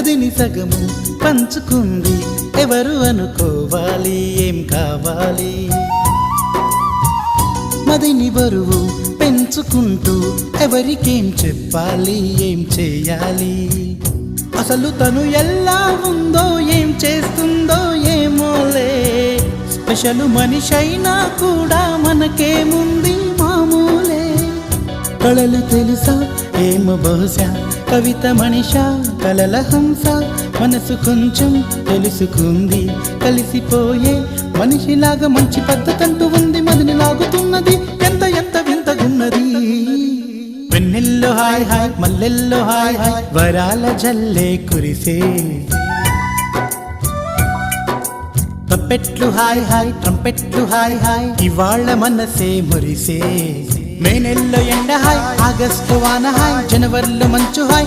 గదిని సగము పంచుకుంది. ఎవరు అనుకోవాలి? ఏం కావాలి? మదిని బరువు పెంచుకుంటూ ఎవరికేం చెప్పాలి? ఏం చేయాలి? అసలు తను ఎలా ఉందో ఏం చేస్తుందో ఏమోలే స్పెషల్ మనిషైనా కూడా మనకేముంది మామూలే. కళలు తెలుసా? ఏమో బహుశా కవిత మనిష కలల హంస మనసు కొంచెం తెలుసుకుంది. కలిసిపోయే మనిషిలాగా మంచి పద్ధతంటూ ఉంది మదిని లాగుతున్నది. ఎంత ఎంత వింతగున్నది. వెన్నెల్లో హాయ్ హాయ్ మల్లెల్లో హాయ్ హాయ్ వరాల జల్లే కురిసే. ట్రంపెట్లు హాయ్ హాయ్ ట్రంపెట్లు హాయ్ హాయ్ ఇవాళ్ళ మనసే మురిసే. మేనెల్లో ఎండ హాయ్ ఆగస్టు వాన హాయ్ జనవరిలో మంచు హాయ్.